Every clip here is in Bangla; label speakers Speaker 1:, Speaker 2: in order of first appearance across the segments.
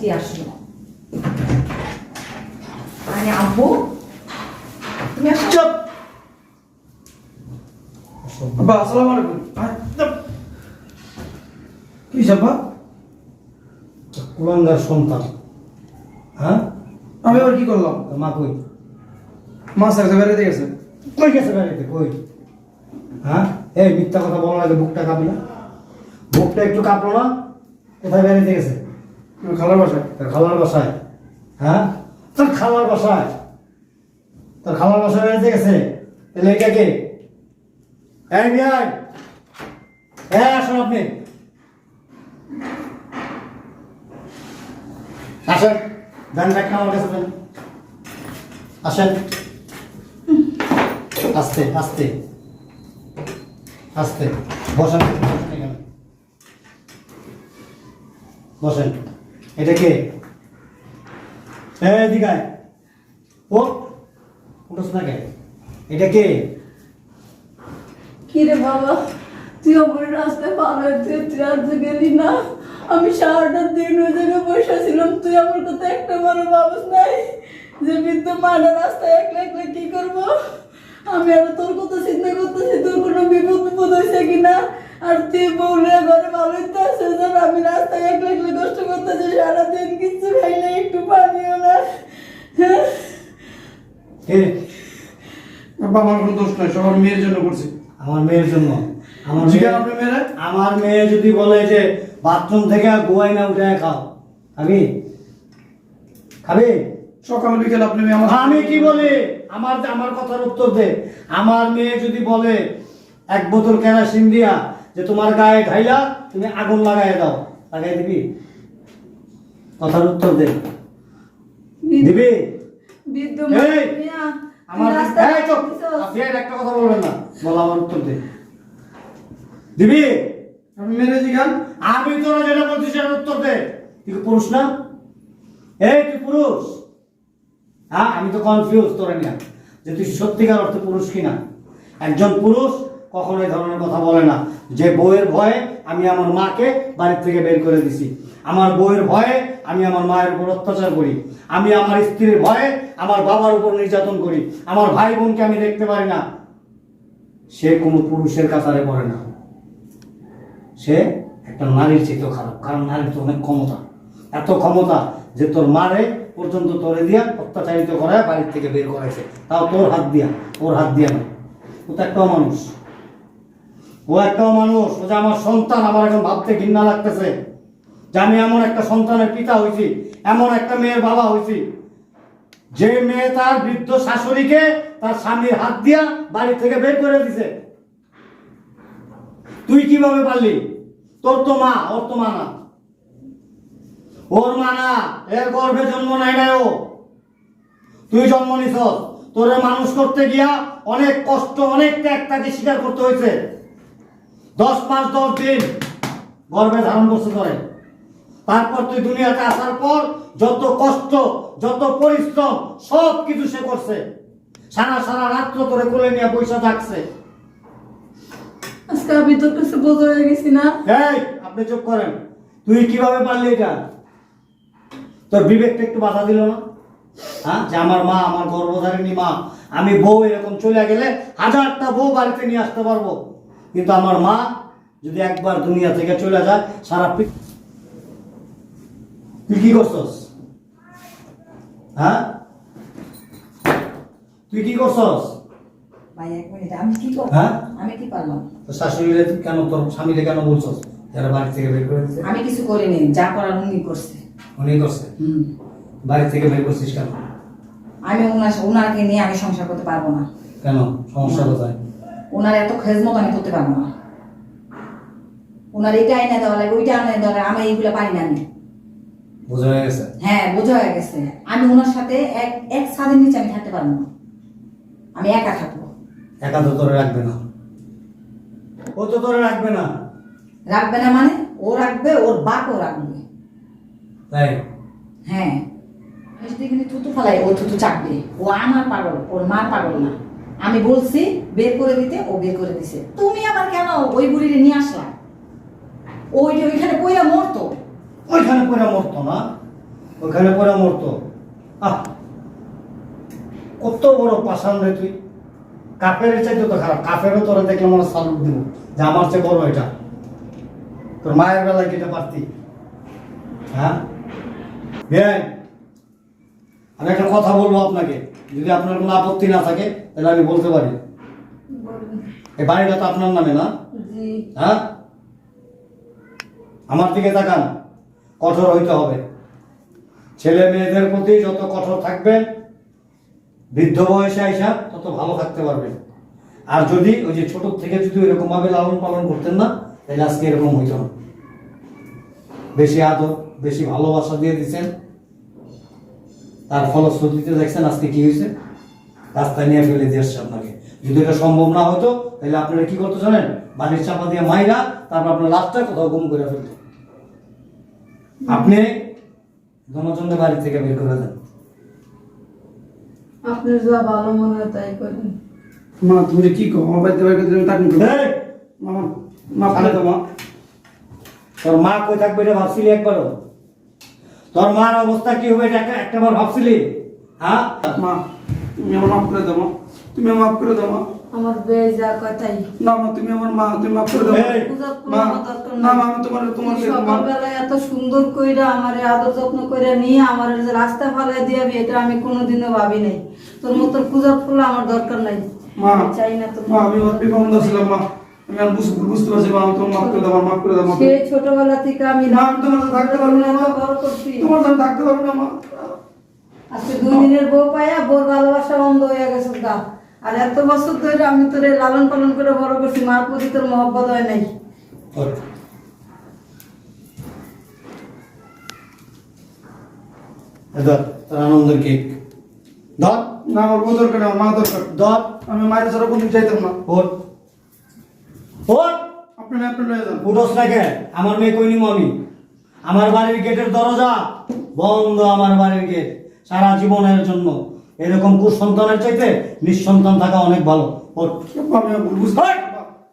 Speaker 1: কি আসলো? আরে আব্বু তুমি
Speaker 2: চুপ। আব্বা আসসালামু আলাইকুম। কি সাব্বা
Speaker 3: কুলাঙ্গার সন্তান। হ্যাঁ?
Speaker 2: আমি আবার কি করলাম?
Speaker 3: মা কই?
Speaker 2: মা স্যার বেড়াতে গেছে।
Speaker 3: কই গেছে বাড়িতে? কই? হ্যাঁ? এই মিথ্যা কথা বলা লাগে বুকটা কাঁপি না। বুকটা একটু কাঁপলো না কোথায় বেড়াতে গেছে।
Speaker 2: খালার বাসায়?
Speaker 3: তোর খালার বাসায়। হ্যাঁ? তোর খালার বাসায়। তোর খালার বাসায় বেড়াতে গেছে। এটা কে? এই বিয়াই হ্যাঁ আসুন আপনি। আসেন। দেন ব্যাগটা আমার কাছে আসেন। আস্তে আস্তে। আস্তে। বসেন। বসেন। এটা কে? দিঘায়। ও উঠোস না কে এটা কে?
Speaker 4: কি রে বাবা, তুই রাস্তায় তুই গেলি না, আমি দিন ওই জায়গায় বসে ছিলাম তুই আমার কথা একটা বড় বাবস নাই? যে বৃদ্ধ মারা রাস্তায় একলা একলা কি করব? আমি আর তোর কথা চিন্তা করতেছি, তোর কোনো বিপদ বিপদ হয়েছে কিনা? আর তুই ঘরে ভালোই তো আছে আমি রাস্তায় একলা একলা কষ্ট করতেছি সারাদিন কিচ্ছু খাই না একটু পানিও না।
Speaker 2: কোনো দোষ মেয়ের জন্য করছি।
Speaker 3: আমার মেয়ের জন্য। আমার
Speaker 2: জিজ্ঞাসা
Speaker 3: মেয়ে
Speaker 2: মেয়েরা।
Speaker 3: আমার মেয়ে যদি বলে যে বাথরুম থেকে গোয়াই না উঠে খাও। খাবি? খাবি?
Speaker 2: সকাল বিকেল আপনি মেয়ে আমার
Speaker 3: আমি কি বলি? আমার আমার কথার উত্তর দে। আমার মেয়ে যদি বলে এক বোতল কেরাসিন দিয়া যে তোমার গায়ে ঢাইলা তুমি আগুন লাগাই দাও। লাগাই দিবি? কথার উত্তর দে। দিবি? আমার। আপনি একটা কথা বলবেন না। বল আমার উত্তর দে। দিবি?
Speaker 2: জিগান
Speaker 3: আমি তোরা যেটা বলছি সেটার উত্তর দে। তুই পুরুষ না? এই তুই পুরুষ? হ্যাঁ আমি তো কনফিউজ তোরা নিয়ে। যে তুই সত্যিকার অর্থে পুরুষ কিনা? একজন পুরুষ কখনো এই ধরনের কথা বলে না। যে বউয়ের ভয়ে আমি আমার মাকে বাড়ির থেকে বের করে দিছি। আমার বউয়ের ভয়ে আমি আমার মায়ের উপর অত্যাচার করি। আমি আমার স্ত্রীর ভয়ে আমার বাবার উপর নির্যাতন করি। আমার ভাই বোনকে আমি দেখতে পারি না। সে কোনো পুরুষের কাতারে পড়ে না। সে একটা নারীর চেয়েও খারাপ। কারণ নারীর তো অনেক ক্ষমতা। এত ক্ষমতা যে তোর মারে পর্যন্ত তোরে দিয়া অত্যাচারিত করায় বাড়ির থেকে বের করাইছে। তাও তোর হাত দিয়া। ওর হাত দিয়া না ও তো একটাও মানুষ ও একটাও মানুষ, ও যে আমার সন্তান, আমার এখন ভাবতে ঘৃণা লাগতেছে। যে আমি এমন একটা সন্তানের পিতা হয়েছি, এমন একটা মেয়ের বাবা হয়েছি। যে মেয়ে তার বৃদ্ধ শাশুড়িকে তার স্বামীর হাত দিয়া বাড়ি থেকে বের করে দিছে। তুই কীভাবে পারলি? তোর তো মা, ওর তো মা না। ওর মা না, এর গর্ভে জন্ম নাই নাই ও। তুই জন্ম নিছ তোরে মানুষ করতে গিয়া অনেক কষ্ট, অনেক ত্যাগ তাকে স্বীকার করতে হয়েছে। দশ মাস দশ দিন গর্ভে ধারণ করছে তোরে। তারপর তুই দুনিয়াতে আসার পর যত কষ্ট যত পরিশ্রম সব কিছু সে করছে। সারা সারা রাত্র তোরে কোলে নিয়ে পয়সা থাকছে।
Speaker 4: আজকে আমি তোর কাছে বোঝা হয়ে গেছি না?
Speaker 3: এই আপনি চুপ করেন। তুই কীভাবে পারলি এটা? তোর বিবেকটা একটু বাধা দিল না? হ্যাঁ যে আমার মা আমার গর্ভধারিণী মা আমি বউ এরকম চলে গেলে হাজারটা বউ বাড়িতে নিয়ে আসতে পারব। কিন্তু আমার মা যদি একবার দুনিয়া থেকে চলে যায় সারা তুই কি করছস? হ্যাঁ? তুই কি করছস?
Speaker 1: ভাই এক মিনিট আমি কি করব?
Speaker 3: হ্যাঁ?
Speaker 1: আমি কি পারলাম?
Speaker 3: শাশুড়িরে কেন তোর স্বামীরে কেন বলছস? যারা বাড়ি থেকে বের করে
Speaker 1: আমি কিছু করিনি যা করার উনি করছে।
Speaker 3: উনি করছে?
Speaker 1: হুম।
Speaker 3: বাড়ি থেকে বের করছিস কেন?
Speaker 1: আমি ওনার ওনাকে নিয়ে আমি সংসার করতে পারব না।
Speaker 3: কেন? সমস্যা কোথায়?
Speaker 1: ওনার এত খেজমত আমি করতে পারব না। ওনার এটা আইনা দেওয়া লাগে ওইটা আইনা দেওয়া লাগে আমি এইগুলো পারি না আমি।
Speaker 3: বোঝা হয়ে গেছে?
Speaker 1: হ্যাঁ বোঝা হয়ে গেছে। আমি ওনার সাথে এক এক ছাদের নিচে আমি থাকতে পারব না। আমি একা থাকব।
Speaker 3: একা তো তোরে রাখবে না। ও তো তোরে রাখবে না।
Speaker 1: রাখবে না মানে? ও রাখবে ওর বাপও রাখবে।
Speaker 3: তাই?
Speaker 1: হ্যাঁ। থুতু ফেলাই ও থুতু চাকবে ও আমার পাগল ওর মা পাগল না। আমি বলছি, বের করে দিতে, ও বের করে দিছে। তুমি আবার কেন ওই বুড়িরে নিয়ে আসলা? ওই ওইখানে পইরা মরতো?
Speaker 3: ওইখানে পড়ে মরতো না। ওইখানে পরে মরতো। আহ! কত বড় পাষাণ রে তুই। কাফের চাইতে তো খারাপ। কাফেরও তোরা দেখলে মনে সালুট দিব। যে আমার চেয়ে বড় এটা। তোর মায়ের বেলায় কেটে পারতি? হ্যাঁ? বেআইন আমি একটা কথা বলব আপনাকে। যদি আপনার কোনো আপত্তি না থাকে তাহলে আমি বলতে পারি। এই বাড়িটা তো আপনার নামে না? হ্যাঁ? আমার দিকে তাকান। কঠোর হইতে হবে। ছেলে মেয়েদের প্রতি যত কঠোর থাকবেন বৃদ্ধ বয়সে আইসা তত ভালো থাকতে পারবেন। আর যদি ওই যে ছোট থেকে যদি এরকম ভাবে লালন পালন করতেন না তাহলে আজকে এরকম হইত না। বেশি আদর বেশি ভালোবাসা দিয়ে দিচ্ছেন তার ফলশ্রুতিতে দেখছেন আজকে কি হয়েছে? রাস্তায় নিয়ে ফেলে দিয়ে আসছে আপনাকে। যদি এটা সম্ভব না হতো তাহলে আপনারা কি করতে জানেন? বাড়ির চাপা দিয়ে মাইরা তারপর আপনার লাশটা কোথাও গুম করে ফেলতো। আপনি জনচন্দ্রের বাড়ি থেকে বের করে দেন।
Speaker 4: আপনার যা ভালো মনে হয় তাই করেন।
Speaker 2: মা তুমি কি আমার বাড়িতে তুমি মামা মা।
Speaker 3: তোর মা কই থাকবে এটা ভাবছিলি একবারও? তোর মার অবস্থা কি হবে এটা একটা- একটাবার ভাবছিলি? হ্যাঁ?
Speaker 2: মা তুমি আমার মাফ করে দাও তুমি আমার মাফ করে দাও মা।
Speaker 4: আমার যা কথাই।
Speaker 2: না মা তুমি আমার মা তুমি মাফ করে দাও মা।
Speaker 3: এই,
Speaker 2: মা না মা আমি তোমার তোমার
Speaker 4: তুই সকালবেলায় এত সুন্দর কইরা আমারে আদর যত্ন কইরা নিয়ে আমার যে রাস্তা ফালাই দিয়াবি এটা আমি কোনোদিনও ভাবি নাই। তোর মতো পূজা ফুল আমার দরকার নাই।
Speaker 2: মা
Speaker 4: চাই না তো
Speaker 2: মা আমি অনেক বিপন্দ ছিলাম মা। আমি আর বুঝ- বুঝতে পারছি মা আমি তোমার মাফ করে দাও মা, মাফ করে দাও
Speaker 4: সে ছোটবেলা থেকে আমি
Speaker 2: মা, আমি তোমার সাথে থাকতে পারব না, মা।
Speaker 4: বড় করছি।
Speaker 2: তোমার সাথে থাকতে পারব না মা।
Speaker 4: আজকে দুই দিনের বউ পাইয়া বোর ভালোবাসা বন্ধ হয়ে গেছে গা। আর এত বছর ধরে আমি তোরে লালন পালন করে বড় করছি মার প্রতি তোর মহব্বত হয় নাই।
Speaker 3: ধর, তোর আনন্দের কেক। ধর।
Speaker 2: না আমার বউ দরকার মা দরকার।
Speaker 3: ধর
Speaker 2: আমি মায়ের ছাড়া কোনদিন চাইতাম না।
Speaker 3: ওঠ ওঠ
Speaker 2: আপনি না আপনি লয়ে যান।
Speaker 3: উঠোস না কেন? আমার মেয়ে কই নিমু আমি? আমার বাড়ির গেটের দরজা বন্ধ আমার বাড়ির গেট সারা জীবনের জন্য। এরকম কুসন্তানের চাইতে নিঃসন্তান থাকা অনেক ভালো। ওঠ
Speaker 2: আমি বুঝতে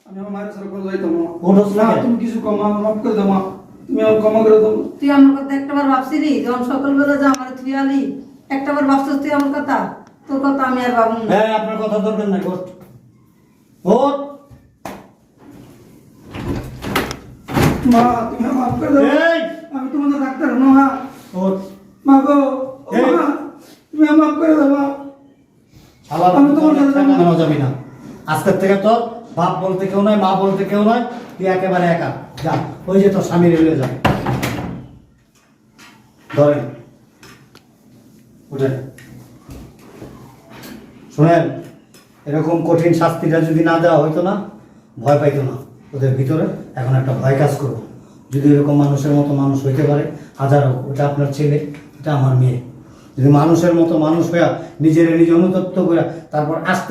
Speaker 2: আমি আমার মায়ের কোনো যাইতাম না
Speaker 3: ওঠোস না
Speaker 2: না তুমি কিছু কম মাফ করে দাও মা তুমি আমার ক্ষমা করে দাও।
Speaker 4: তুই আমার কথা একটাবার ভাবছিলি? যখন সকালবেলা যা আমার তুই আলি একটাবার ভাবছিস তুই আমার কথা? তোর কথা আমি আর ভাবুন
Speaker 3: হ্যাঁ আপনার কথা দরকার নাই ওঠ ওঠ
Speaker 2: মা তুমি মাফ করে দাও। আমি তোমার সাথে থাকতে মা মা গো তুমি মাফ করে দাও মা। আমি তোমার সাথে
Speaker 3: যাব না। আজকের থেকে তোর বাপ বলতে কেউ নয় মা বলতে কেউ নয় তুই একেবারে একা। যা ওই যে তোর স্বামী রেলে যা। ধরেন। উঠেন। শোনেন এরকম কঠিন শাস্তিটা যদি না দেওয়া হইতো না ভয় পাইতো না। ওদের ভিতরে এখন একটা ভয় কাজ করব। যদি এরকম মানুষের মতো মানুষ হইতে পারে, হাজার হোক ওটা আপনার ছেলে এটা আমার মেয়ে। যদি মানুষের মতো মানুষ হইয়া নিজের নিজে অনুতপ্ত করে তারপর আস্তে